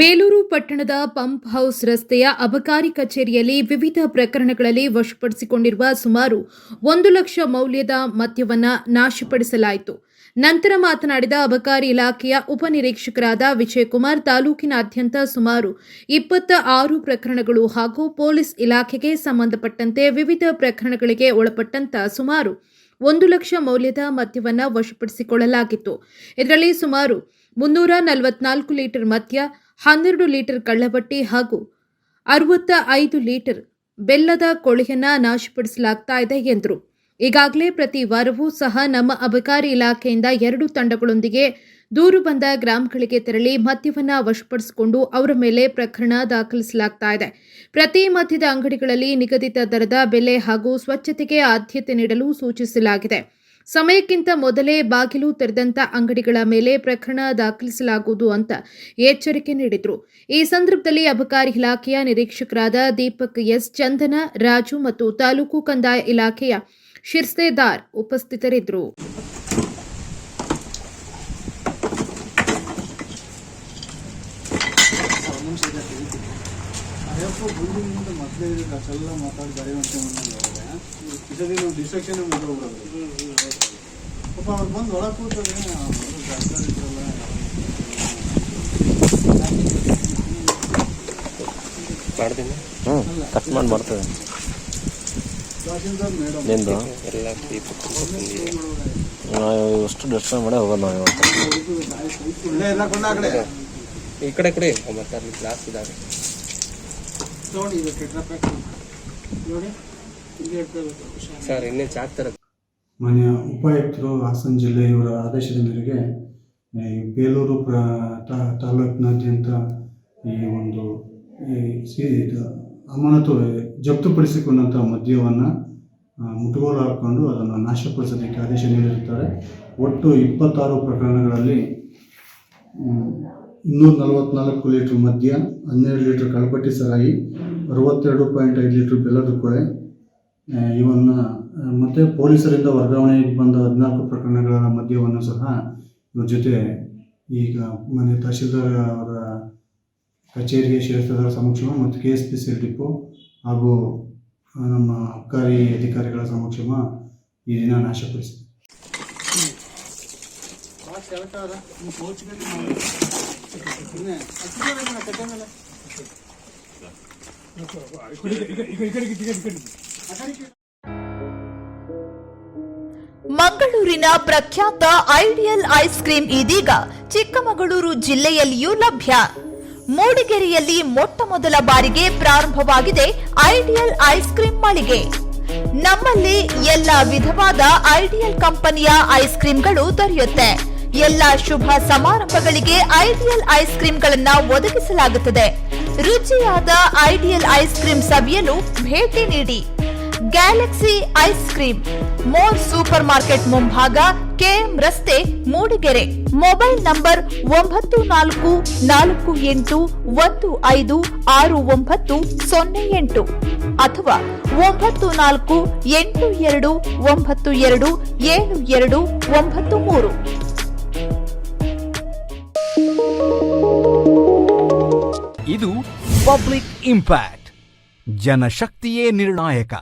ಬೇಲೂರು ಪಟ್ಟಣದ pump house ರಸ್ತೆಯ ಅಬಕಾರಿ ಕಚೇರಿಯಲ್ಲಿ ವಿವಿಧ ಪ್ರಕರಣಗಳಲ್ಲಿ ವಶಪಡಿಸಿಕೊಂಡಿರುವ ಸುಮಾರು ಒಂದು ಲಕ್ಷ ಮೌಲ್ಯದ ಮದ್ಯವನ್ನು ನಾಶಪಡಿಸಲಾಯಿತು. ನಂತರ ಮಾತನಾಡಿದ ಅಬಕಾರಿ ಇಲಾಖೆಯ ಉಪನಿರೀಕ್ಷಕರಾದ ವಿಜಯಕುಮಾರ್, ತಾಲೂಕಿನಾದ್ಯಂತ ಸುಮಾರು ಇಪ್ಪತ್ತ ಆರು ಪ್ರಕರಣಗಳು ಹಾಗೂ ಪೊಲೀಸ್ ಇಲಾಖೆಗೆ ಸಂಬಂಧಪಟ್ಟಂತೆ ವಿವಿಧ ಪ್ರಕರಣಗಳಿಗೆ ಒಳಪಟ್ಟಂತ ಸುಮಾರು ಒಂದು ಲಕ್ಷ ಮೌಲ್ಯದ ಮದ್ಯವನ್ನು ವಶಪಡಿಸಿಕೊಳ್ಳಲಾಗಿತ್ತು. ಇದರಲ್ಲಿ ಸುಮಾರು ಮುನ್ನೂರ ನಲವತ್ನಾಲ್ಕು ಲೀಟರ್ ಮದ್ಯ ಹನ್ನೆರಡು ಲೀಟರ್ ಕಳ್ಳಬಟ್ಟಿ ಹಾಗೂ ಅರವತ್ತ ಐದು ಲೀಟರ್ ಬೆಲ್ಲದ ಕೊಳೆಯನ್ನ ನಾಶಪಡಿಸಲಾಗ್ತಾ ಇದೆ ಎಂದರು. ಈಗಾಗಲೇ ಪ್ರತಿ ವಾರವೂ ಸಹ ನಮ್ಮ ಅಬಕಾರಿ ಇಲಾಖೆಯಿಂದ ಎರಡು ತಂಡಗಳೊಂದಿಗೆ ದೂರು ಬಂದ ಗ್ರಾಮಗಳಿಗೆ ತೆರಳಿ ಮದ್ಯವನ್ನು ವಶಪಡಿಸಿಕೊಂಡು ಅವರ ಮೇಲೆ ಪ್ರಕರಣ ದಾಖಲಿಸಲಾಗ್ತಾ ಇದೆ. ಪ್ರತಿ ಮದ್ಯದ ಅಂಗಡಿಗಳಲ್ಲಿ ನಿಗದಿತ ದರದ ಬೆಲೆ ಹಾಗೂ ಸ್ವಚ್ಛತೆಗೆ ಆದ್ಯತೆ ನೀಡಲು ಸೂಚಿಸಲಾಗಿದೆ. ಸಮಯಕ್ಕಿಂತ ಮೊದಲೇ ಬಾಗಿಲು ತೆರೆದಂತ ಅಂಗಡಿಗಳ ಮೇಲೆ ಪ್ರಕರಣ ದಾಖಲಿಸಲಾಗುವುದು ಅಂತ ಎಚ್ಚರಿಕೆ ನೀಡಿದ್ರು. ಈ ಸಂದರ್ಭದಲ್ಲಿ ಅಬಕಾರಿ ಇಲಾಖೆಯ ನಿರೀಕ್ಷಕರಾದ ದೀಪಕ್ ಎಸ್ ಚಂದನ, ರಾಜು ಮತ್ತು ತಾಲೂಕು ಕಂದಾಯ ಇಲಾಖೆಯ ಶಿರ್ಸೇದಾರ್ ಉಪಸ್ಥಿತರಿದ್ದರು. ಇದರಲ್ಲಿ ನಾವು ಡಿಸ್ಟ್ರಕ್ಷನ್ ಪಾಪ ಅವ್ರು ಬಂದು ಒಳಗೆ ಇದ್ರಲ್ಲ ಮಾಡ್ತೀನಿ ಹ್ಞೂ ಕಟ್ ಮಾಡಿ ಬರ್ತದೆ ನಿಂದು? ಎಲ್ಲ ಅಷ್ಟು ದರ್ಶನ ಮಾಡೇ ಹೋಗೋದು ನಾವು ಇವತ್ತು ಈ ಕಡೆ ಕೊಡಿ ಮತ್ತೆ ಅಲ್ಲಿ ಗ್ಲಾಸ್ ಇದ್ದಾವೆ ನೋಡಿ ಇದು ಕೆಟ್ಟ ನೋಡಿ. ಸರ್, ಇನ್ನೇ ಚಾಕ್ತರ ಮಾನ್ಯ ಉಪಾಯುಕ್ತರು ಹಾಸನ ಜಿಲ್ಲೆ ಇವರ ಆದೇಶದ ಮೇರೆಗೆ ಈ ಬೇಲೂರು ಪ್ರ ತಾಲೂಕಿನಾದ್ಯಂತ ಈ ಒಂದು ಈ ಅಮಾನತು ಜಪ್ತುಪಡಿಸಿಕೊಂಡಂಥ ಮದ್ಯವನ್ನು ಮುಟ್ಟುಗೋಲು ಹಾಕ್ಕೊಂಡು ಅದನ್ನು ನಾಶಪಡಿಸೋದಕ್ಕೆ ಆದೇಶ ನೀಡಿರುತ್ತಾರೆ. ಒಟ್ಟು ಇಪ್ಪತ್ತಾರು ಪ್ರಕರಣಗಳಲ್ಲಿ ಇನ್ನೂರ ನಲವತ್ನಾಲ್ಕು ಲೀಟ್ರ್ ಮದ್ಯ, ಹನ್ನೆರಡು ಲೀಟ್ರ್ ಕಳಪಟ್ಟಿ ಸರಾಯಿ, ಅರವತ್ತೆರಡು ಪಾಯಿಂಟ್ ಐದು ಲೀಟ್ರ್ ಬೆಲ್ಲದ ಕೊಳೆ ಇವನ್ನ ಮತ್ತೆ ಪೊಲೀಸರಿಂದ ವರ್ಗಾವಣೆಗೆ ಬಂದ ಹದಿನಾಲ್ಕು ಪ್ರಕರಣಗಳ ಮಧ್ಯವನ್ನು ಸಹ ಇವ್ರ ಜೊತೆ ಈಗ ಮನೆ ತಹಶೀಲ್ದಾರ್ ಅವರ ಕಚೇರಿಗೆ ಸೇರಿಸಿದರ ಸಮಕ್ಷಮ ಮತ್ತು K S P C depot ಹಾಗೂ ನಮ್ಮ ಅಬಕಾರಿ ಅಧಿಕಾರಿಗಳ ಸಮಕ್ಷಮ ಈ ದಿನ ನಾಶಪಡಿಸಿದೆ. ಮಂಗಳೂರಿನ ಪ್ರಖ್ಯಾತ ಐಡಿಯಲ್ ಐಸ್ ಕ್ರೀಂ ಇದೀಗ ಚಿಕ್ಕಮಗಳೂರು ಜಿಲ್ಲೆಯಲ್ಲಿಯೂ ಲಭ್ಯ. ಮೂಡಿಗೆರೆಯಲ್ಲಿ ಮೊಟ್ಟ ಮೊದಲ ಬಾರಿಗೆ ಪ್ರಾರಂಭವಾಗಿದೆ ಐಡಿಯಲ್ ಐಸ್ ಕ್ರೀಂ ಮಳಿಗೆ. ನಮ್ಮಲ್ಲಿ ಎಲ್ಲ ವಿಧವಾದ ಐಡಿಯಲ್ ಕಂಪನಿಯ ಐಸ್ ಕ್ರೀಂಗಳು ದೊರೆಯುತ್ತೆ. ಎಲ್ಲ ಶುಭ ಸಮಾರಂಭಗಳಿಗೆ ಐಡಿಯಲ್ ಐಸ್ ಕ್ರೀಂಗಳನ್ನ ಒದಗಿಸಲಾಗುತ್ತದೆ. ರುಚಿಯಾದ ಐಡಿಯಲ್ ಐಸ್ ಕ್ರೀಂ ಸವಿಯಲು ಭೇಟಿ ನೀಡಿ. Galaxy ice cream More super market ಮುಂಭಾಗ ಕೆಎಂ ರಸ್ತೆ ಮೂಡಿಗೆರೆ ಮೊಬೈಲ್ ನಂಬರ್ ಒಂಬತ್ತು ನಾಲ್ಕು ನಾಲ್ಕು ಎಂಟು ಒಂದು ಐದು ಆರು ಒಂಬತ್ತು ಸೊನ್ನೆ ಎಂಟು ಅಥವಾ ಒಂಬತ್ತು ನಾಲ್ಕು ಎಂಟು ಎರಡು ಒಂಬತ್ತು ಎರಡು ಏಳು ಎರಡು. ಒಂಬತ್ತು ಮೂರು ಇದು ಪಬ್ಲಿಕ್ ಇಂಪ್ಯಾಕ್ಟ್, ಜನಶಕ್ತಿಯೇ ನಿರ್ಣಾಯಕ.